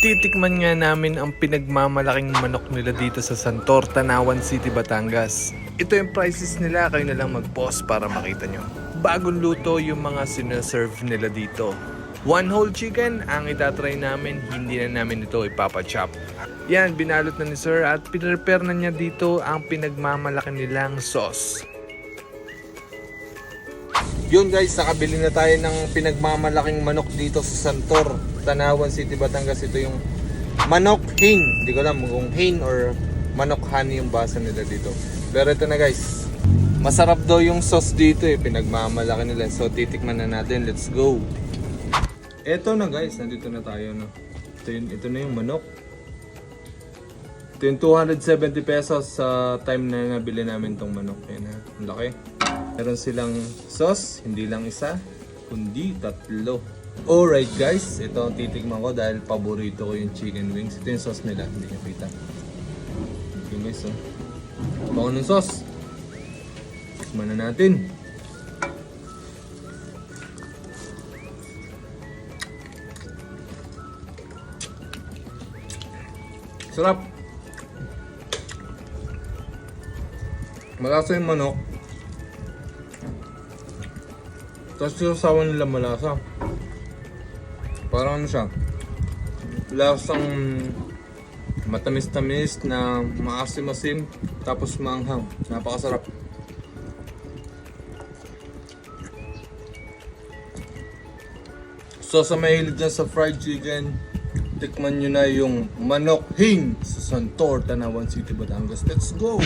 Titikman nga namin ang pinagmamalaking manok nila dito sa Santor, Tanawan City, Batangas. Ito yung prices nila, kayo na lang mag-pause para makita nyo. Bagong luto yung mga sinaserve nila dito. One whole chicken ang itatry namin, hindi na namin ito ipapachop. Yan, binalot na ni sir at pinrepare na niya dito ang pinagmamalaki nilang sauce. Yun guys, nakabili na tayo ng pinagmamalaking manok dito sa Santor, Tanawan City, Batangas. Ito yung manok hin. Hindi ko alam kung hin or manok honey yung basa nila dito. Pero ito na guys. Masarap daw yung sauce dito eh. Pinagmamalaki nila. So titikman na natin. Let's go. Ito na guys. Nandito na tayo. No? Ito, yun, ito na yung manok. Ito yung 270 pesos sa time na nabili namin tong manok. Yan ha. Ang laki. Meron silang sauce, hindi lang isa, kundi tatlo. Alright guys, ito ang titikman ko dahil paborito ko yung chicken wings. Ito yung sauce nila, hindi nyo kita. Okay guys, oh. Bango ng sauce. Tikman na natin. Sarap. Malasa yung manok. Tapos yung sawa nila malasa. Parang ano siya? Lasang matamis-tamis na maasim-asim tapos maanghang. Napakasarap. So sa mahilig dyan sa fried chicken, tikman nyo na yung manok hing sa Santor, Tanawan City, Batangas. Let's go!